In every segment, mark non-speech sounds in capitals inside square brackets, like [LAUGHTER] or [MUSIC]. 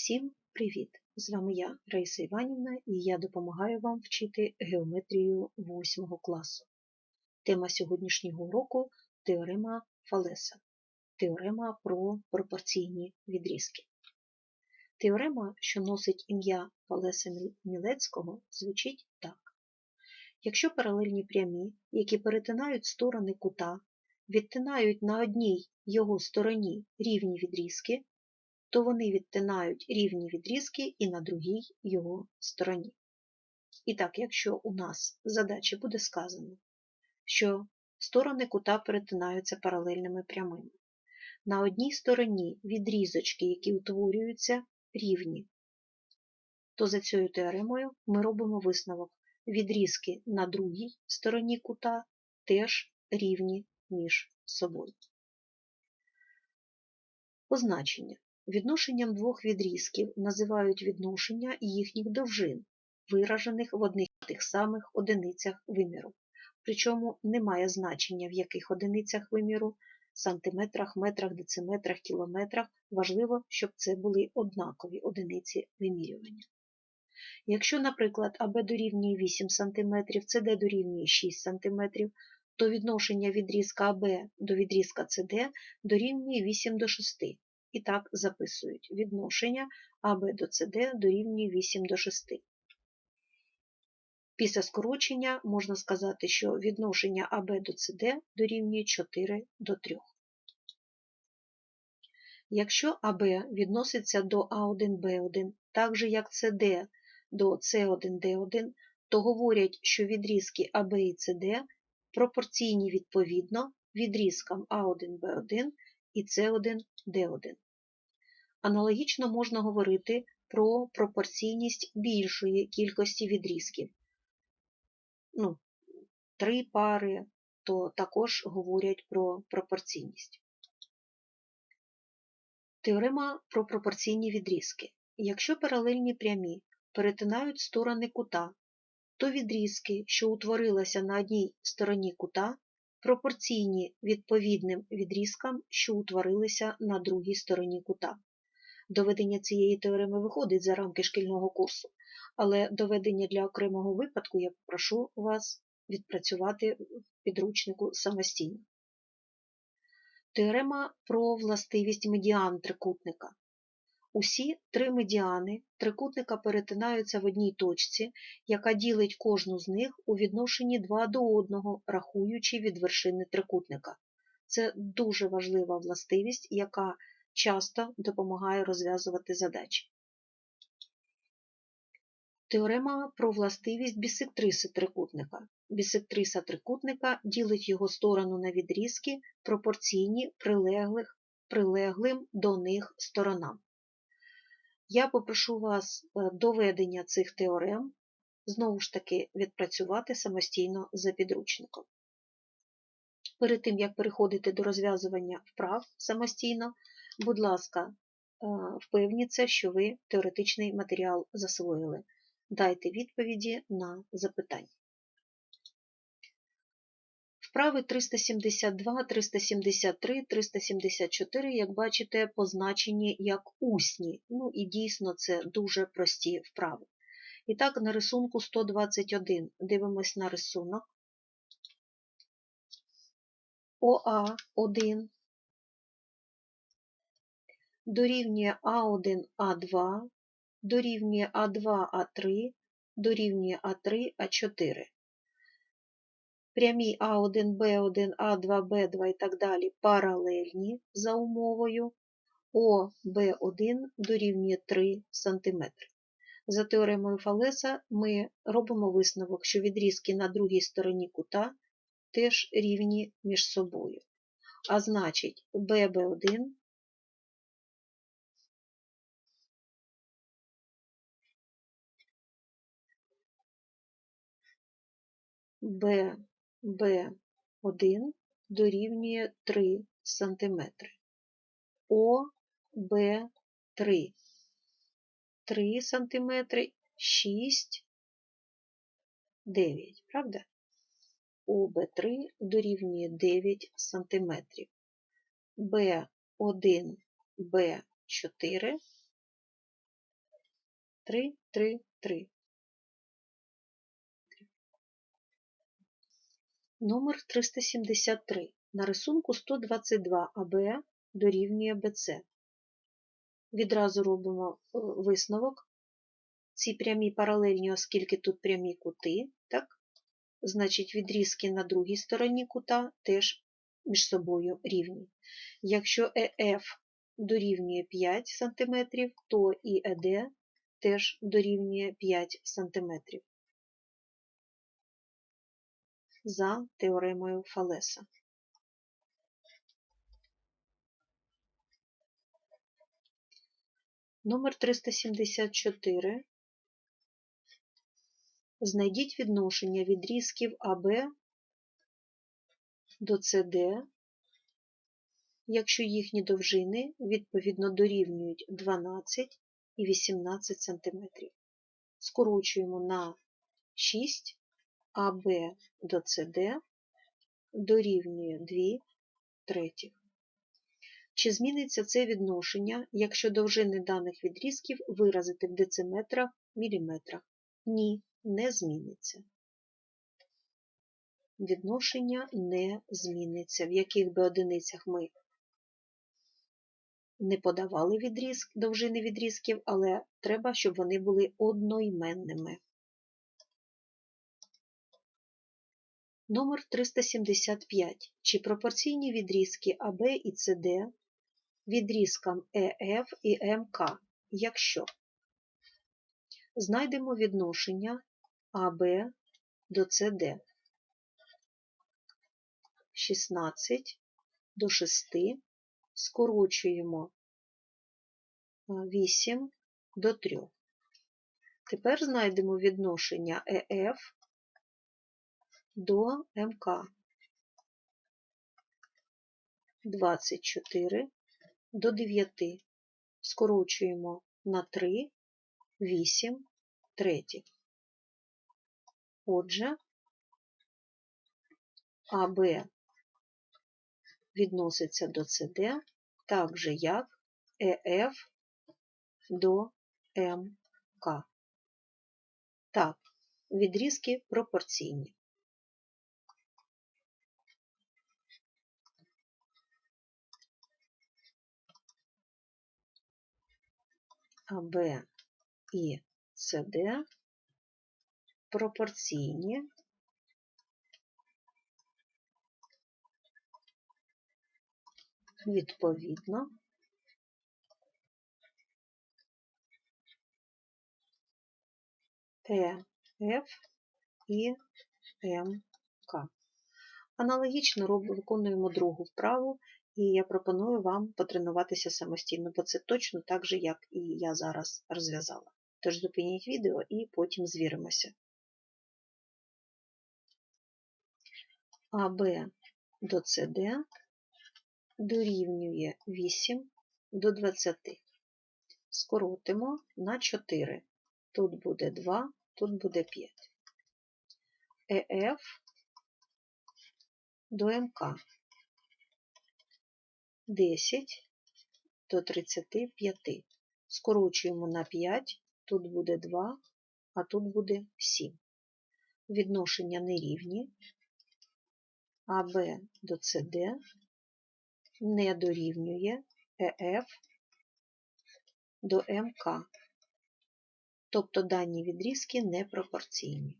Всім привіт! З вами я, Раїса Іванівна, і я допомагаю вам вчити геометрію 8 класу. Тема сьогоднішнього уроку теорема Фалеса. Теорема про пропорційні відрізки. Теорема, що носить ім'я Фалеса Мілецького, звучить так. Якщо паралельні прямі, які перетинають сторони кута, відтинають на одній його стороні рівні відрізки, то вони відтинають рівні відрізки і на другій його стороні. І так, якщо у нас задачі буде сказано, що сторони кута перетинаються паралельними прямими, на одній стороні відрізочки, які утворюються, рівні, то за цією теоремою ми робимо висновок. Відрізки на другій стороні кута теж рівні між собою. Позначення. Відношенням двох відрізків називають відношення їхніх довжин, виражених в одних тих самих одиницях виміру. Причому немає значення, в яких одиницях виміру, сантиметрах, метрах, дециметрах, кілометрах. Важливо, щоб це були однакові одиниці вимірювання. Якщо, наприклад, АБ дорівнює 8 см, СД дорівнює 6 см, то відношення відрізка АБ до відрізка СД дорівнює 8 до 6. І так записують відношення АБ до СД дорівнює 8 до 6. Після скорочення можна сказати, що відношення АБ до СД дорівнює 4 до 3. Якщо АБ відноситься до А1Б1, так же як СД до С1Д1, то говорять, що відрізки АБ і СД пропорційні відповідно відрізкам А1Б1 і С1Д1. Аналогічно можна говорити про пропорційність більшої кількості відрізків. Ну, Три пари, то також говорять про пропорційність. Теорема про пропорційні відрізки. Якщо паралельні прямі перетинають сторони кута, то відрізки, що утворилися на одній стороні кута, пропорційні відповідним відрізкам, що утворилися на другій стороні кута. Доведення цієї теореми виходить за рамки шкільного курсу, але доведення для окремого випадку я попрошу вас відпрацювати в підручнику самостійно. Теорема про властивість медіан трикутника. Усі три медіани трикутника перетинаються в одній точці, яка ділить кожну з них у відношенні два до одного, рахуючи від вершини трикутника. Це дуже важлива властивість, яка часто допомагає розв'язувати задачі. Теорема про властивість бісектриси трикутника. Бісектриса трикутника ділить його сторону на відрізки, пропорційні прилеглих, прилеглим до них сторонам. Я попрошу вас доведення цих теорем, знову ж таки, відпрацювати самостійно за підручником. Перед тим, як переходити до розв'язування вправ самостійно, будь ласка, впевніться, що ви теоретичний матеріал засвоїли. Дайте відповіді на запитання. Вправи 372, 373, 374, як бачите, позначені як усні. Ну і дійсно це дуже прості вправи. І так, на рисунку 121 дивимось на рисунок. ОА1 дорівнює А1, А2, дорівнює А2, А3, дорівнює А3, А4. Прямі А1, Б1, А2, Б2 і так далі паралельні за умовою ОБ1 дорівнює 3 см. За теоремою Фалеса ми робимо висновок, що відрізки на другій стороні кута теж рівні між собою. А значить, ББ1 ББ1 дорівнює 3 см. ОБ3 3 см 6, 9, правда? ОБ3 дорівнює 9 см. Б1, Б4 3, 3, 3. Номер 373. На рисунку 122 АБ дорівнює БЦ. Відразу робимо е, висновок. Ці прямі паралельні, оскільки тут прямі кути, так? значить відрізки на другій стороні кута теж між собою рівні. Якщо ЕФ дорівнює 5 см, то і ЕД теж дорівнює 5 см. За теоремою Фалеса. Номер 374. Знайдіть відношення відрізків АБ до СД, якщо їхні довжини відповідно дорівнюють 12 і 18 см. Скорочуємо на 6 АБ до СД дорівнює 2 третіх. Чи зміниться це відношення, якщо довжини даних відрізків виразити в дециметрах, міліметрах? Ні, не зміниться. Відношення не зміниться, в яких би одиницях ми не подавали відрізк, довжини відрізків, але треба, щоб вони були одноіменними. Номер 375. Чи пропорційні відрізки АБ і СД відрізкам ЕФ і МК, якщо знайдемо відношення АБ до СД 16 до 6, скорочуємо 8 до 3. Тепер знайдемо відношення ЕФ до МК 24 до 9. Скорочуємо на 3, 8 третіх. Отже, АБ відноситься до СД так же, як ЕФ до МК. Так, відрізки пропорційні. АБ і СД пропорційні відповідно ЕФ і МК. Аналогічно виконуємо другу вправу, і я пропоную вам потренуватися самостійно, бо це точно так же, як і я зараз розв'язала. Тож зупиніть відео і потім звіримося. АБ до СД дорівнює 8 до 20. Скоротимо на 4. Тут буде 2, тут буде 5. ЕФ до МК 10 до 35. Скорочуємо на 5, тут буде 2, а тут буде 7. Відношення нерівні. АБ до СД не дорівнює ЕФ до МК. Тобто дані відрізки непропорційні.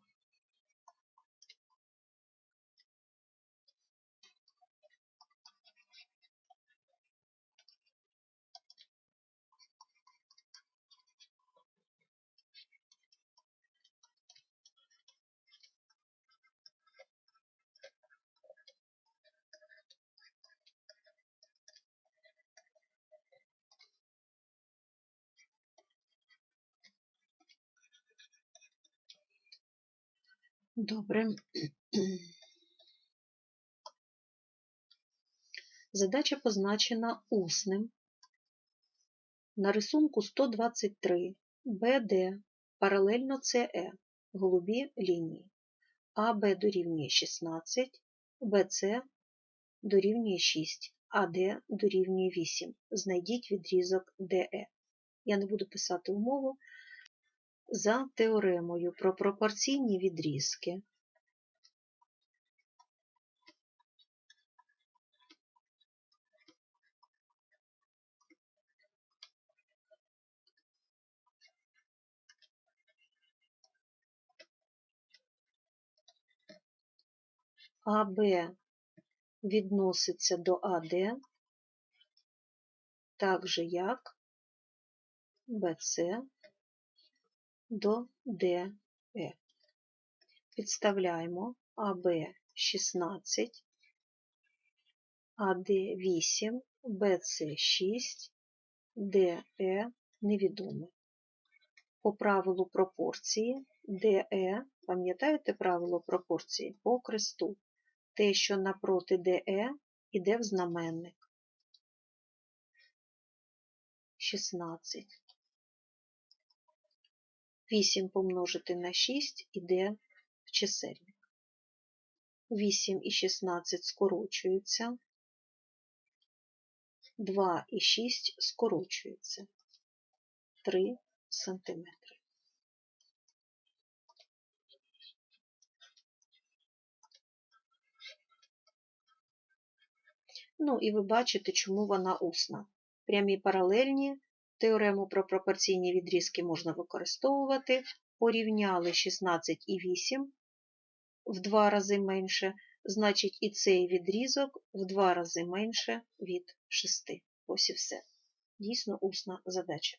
Добре. Задача позначена усним. На рисунку 123 БД паралельно СЕ голубі лінії. АБ дорівнює 16, БЦ дорівнює 6, АД дорівнює 8. Знайдіть відрізок ДЕ. Я не буду писати умову, За теоремою про пропорційні відрізки. АБ відноситься до АД, так же як БЦ до ДЕ. Підставляємо АБ 16, АД 8, БЦ 6, ДЕ невідоме. По правилу пропорції ДЕ, пам'ятаєте правило пропорції по кресту? Те, що напроти ДЕ, іде в знаменник. 16. 8 помножити на 6 іде в чисельник. 8 і 16 скорочуються. 2 і 6 скорочуються. 3 сантиметри. Ну і ви бачите, чому вона усна. Прямі паралельні теорему про пропорційні відрізки можна використовувати. Порівняли 16 і 8 в два рази менше, значить і цей відрізок в два рази менше від 6. Ось і все. Дійсно усна задача.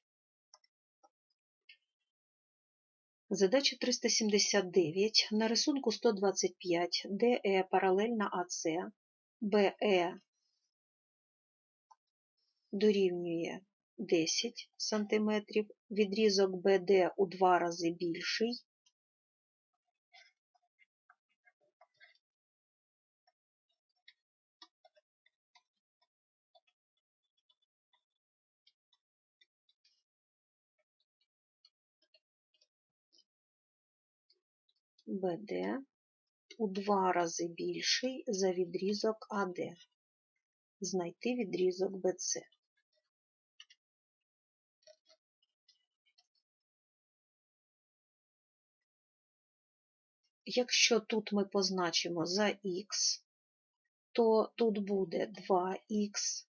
Задача 379. На рисунку 125 ДЕ паралельна АС, БЕ дорівнює 10 см, відрізок БД у два рази більший. БД у два рази більший за відрізок АД. Знайти відрізок БЦ. Якщо тут ми позначимо за х, то тут буде 2х,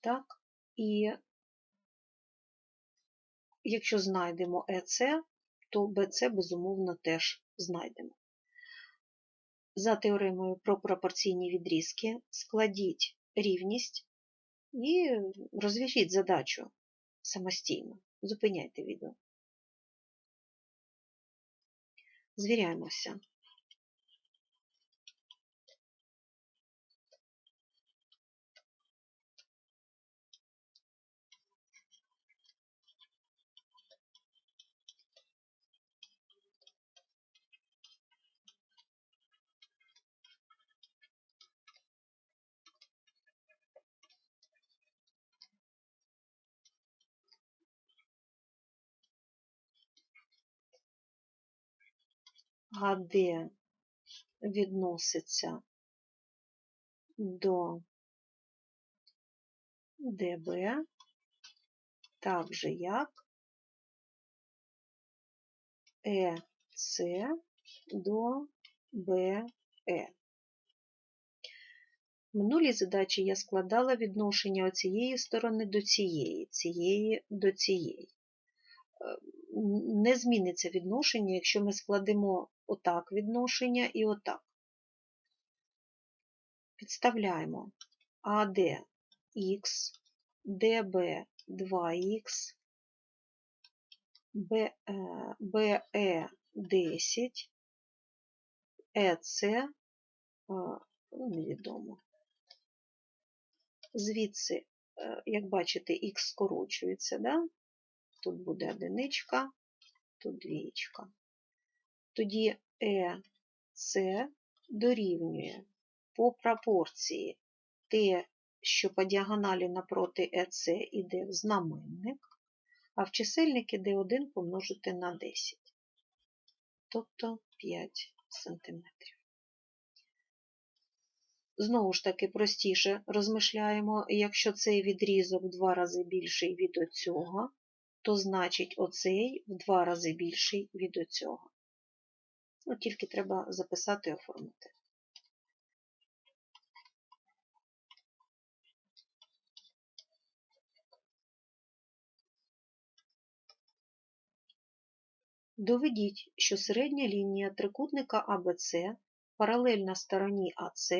так, і якщо знайдемо ЕЦ, то БЦ, безумовно, теж знайдемо. За теоремою про пропорційні відрізки складіть рівність і розв'яжіть задачу самостійно. Зупиняйте відео. Звіряємося. АД відноситься до ДБ, так же як ЕЦ до БЕ. В минулій задачі я складала відношення цієї сторони до цієї, цієї до цієї. Не зміниться відношення, якщо ми складемо отак відношення і отак. Підставляємо АД Х, ДБ 2х, БЕ 10, ЕЦ невідомо. Звідси, як бачите, х скорочується, да? Тут буде одиничка, тут двічка. Тоді ЕС дорівнює по пропорції те, що по діагоналі напроти ЕС іде в знаменник, а в чисельник іде 1 помножити на 10, тобто 5 см. Знову ж таки, простіше розмишляємо, якщо цей відрізок два рази більший від оцього, то значить оцей в два рази більший від оцього. Ну, тільки треба записати і оформити. Доведіть, що середня лінія трикутника АБЦ паралельна стороні АС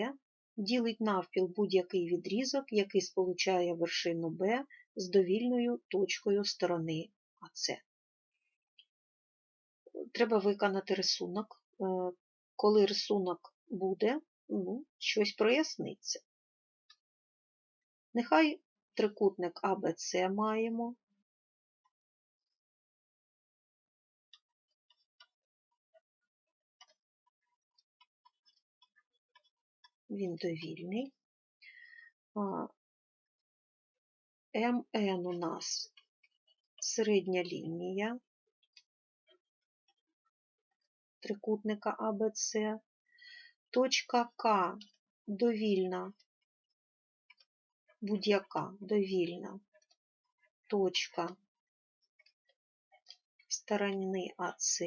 ділить навпіл будь-який відрізок, який сполучає вершину Б з довільною точкою сторони АС. Треба виконати рисунок. Е, коли рисунок буде, ну, щось проясниться. Нехай трикутник АБЦ маємо. Він довільний. МН у нас середня лінія трикутника АБЦ, точка К довільна, будь-яка довільна точка сторони АС,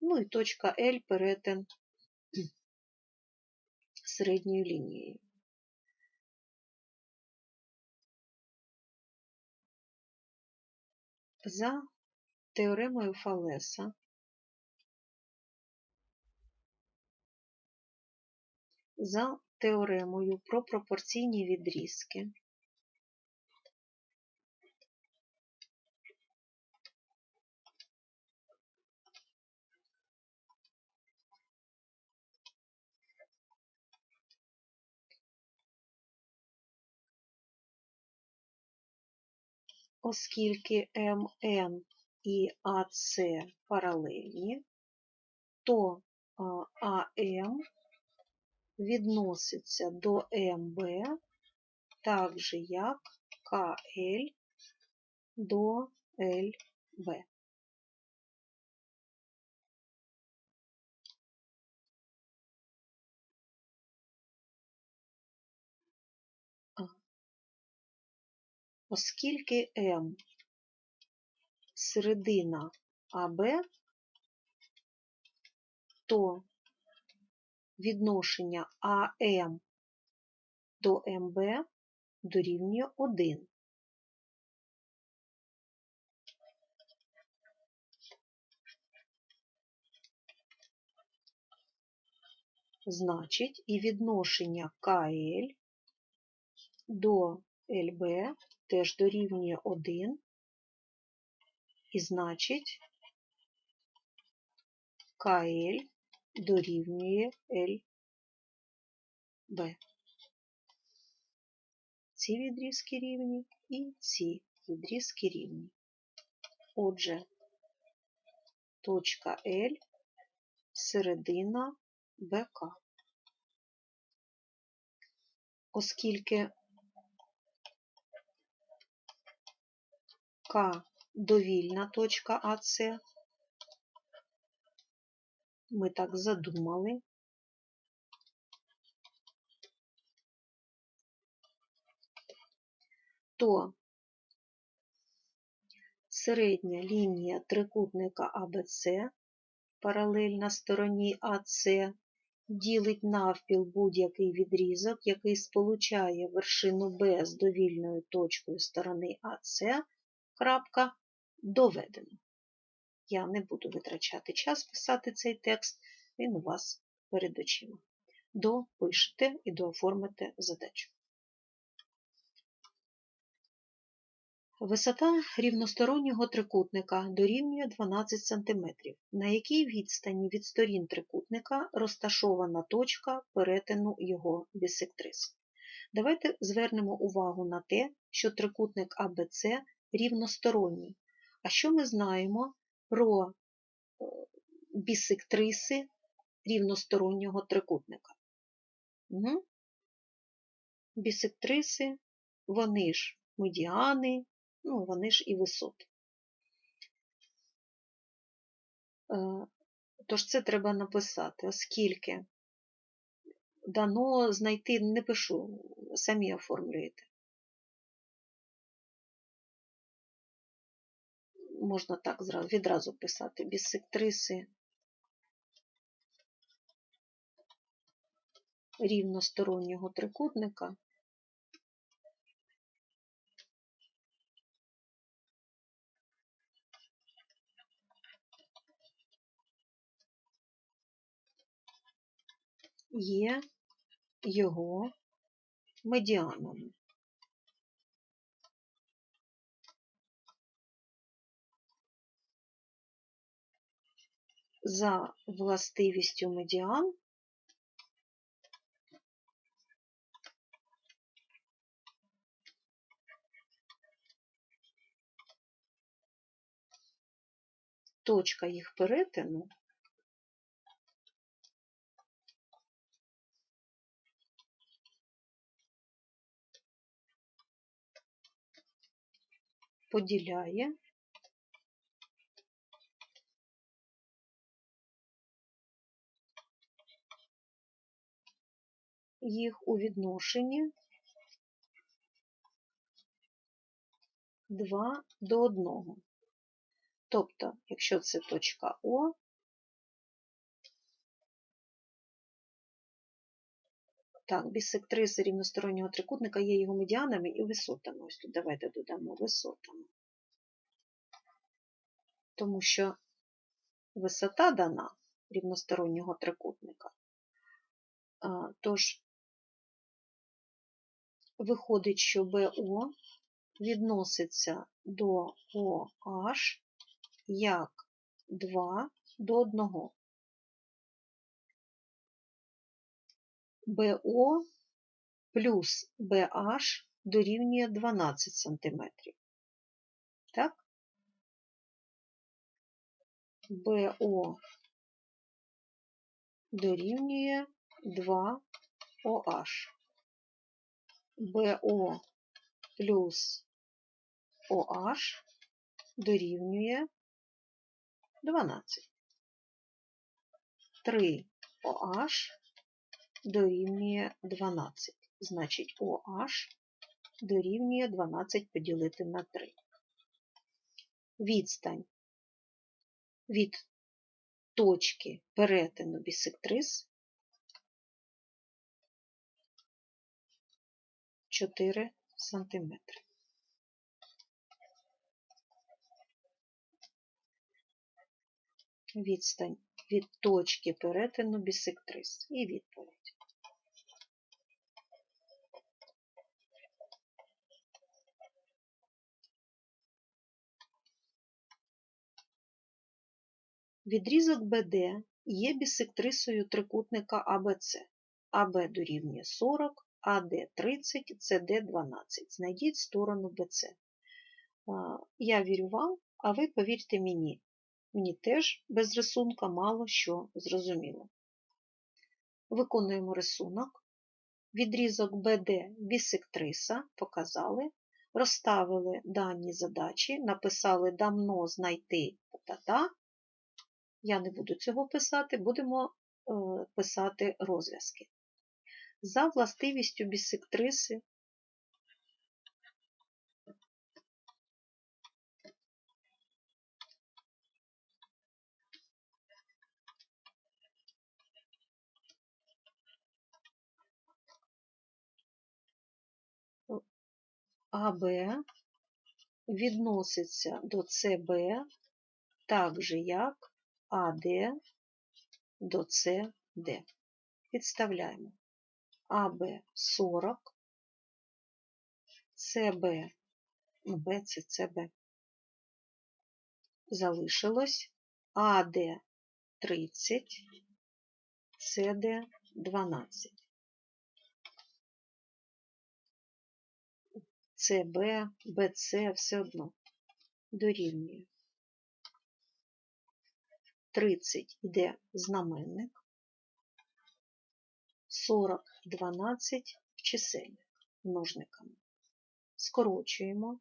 ну і точка L перетин [CLEARS THROAT] середньою лінією. За теоремою Фалеса. За теоремою про пропорційні відрізки оскільки МН і АС паралельні, то АМ відноситься до МБ так же, як КЛ до ЛБ. Оскільки М середина АБ, то відношення АМ до МБ дорівнює 1. Значить, і відношення КЛ до ЛБ теж дорівнює 1, і значить, КЛ дорівнює ЛБ. Ці відрізки рівні і ці відрізки рівні. Отже, точка L середина БК. Оскільки К довільна точка АС, ми так задумали. То середня лінія трикутника АБЦ паралельна стороні АС ділить навпіл будь-який відрізок, який сполучає вершину Б з довільною точкою сторони АС, крапка, доведено. Я не буду витрачати час писати цей текст, він у вас перед очима. Допишете і дооформите задачу. Висота рівностороннього трикутника дорівнює 12 см, на якій відстані від сторін трикутника розташована точка перетину його бісектрис. Давайте звернемо увагу на те, що трикутник АБЦ рівносторонній. А що ми знаємо про е, бісектриси рівностороннього трикутника? Угу. Бісектриси, вони ж медіани, ну, вони ж і висоти. Е, тож це треба написати, оскільки дано знайти, не пишу, самі оформлюєте. Можна так відразу писати бісектриси рівностороннього трикутника є його медіанами. За властивістю медіан. Точка їх перетину. Поділяє їх у відношенні 2 до 1. Тобто, якщо це точка О, так, бісектриси рівностороннього трикутника є його медіанами і висотами. Ось тут давайте додамо висотами. Тому що висота дана рівностороннього трикутника. Тож, виходить, що БО відноситься до OH як 2 до 1. БО плюс BH дорівнює 12 см. Так? БО дорівнює 2 OH. БО плюс OH дорівнює 12. 3 OH дорівнює 12. Значить, OH дорівнює 12 поділити на 3. Відстань від точки перетину бісектрис 4 см. Відстань від точки перетину бісектрис. І відповідь. Відрізок БД є бісектрисою трикутника АБЦ. АБ дорівнює 40, АД 30, СД 12. Знайдіть сторону БЦ. Я вірю вам, а ви повірте мені. Мені теж без рисунка мало що зрозуміло. Виконуємо рисунок. Відрізок БД бісектриса показали, розставили дані задачі, написали давно знайти та-та. Я не буду цього писати, будемо е, писати розв'язки. За властивістю бісектриси АБ відноситься до СБ так же, як АД до СД. Підставляємо АБ 40, СБ, Б це СБ. Залишилось АД 30, СД 12. СБ, БЦ все одно дорівнює. 30 йде знаменник, 40 і 12 в чисельник множниками. Скорочуємо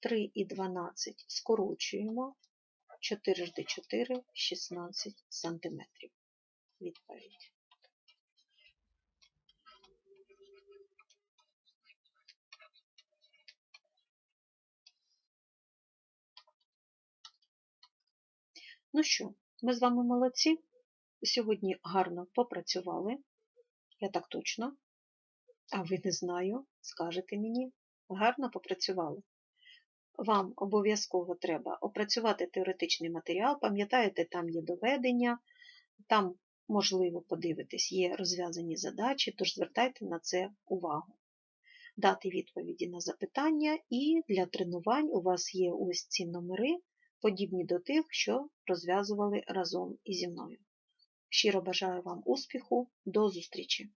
3 і 12 скорочуємо 4 жди 4 16 см. Відповідь. Ну що, ми з вами молодці. Сьогодні гарно попрацювали. Я так точно. А ви не знаю, скажете мені. Гарно попрацювали. Вам обов'язково треба опрацювати теоретичний матеріал, пам'ятаєте, там є доведення, там, можливо, подивитись, є розв'язані задачі, тож звертайте на це увагу. Дати відповіді на запитання, і для тренувань у вас є ось ці номери, подібні до тих, що розв'язували разом ізі мною. Щиро бажаю вам успіху, до зустрічі!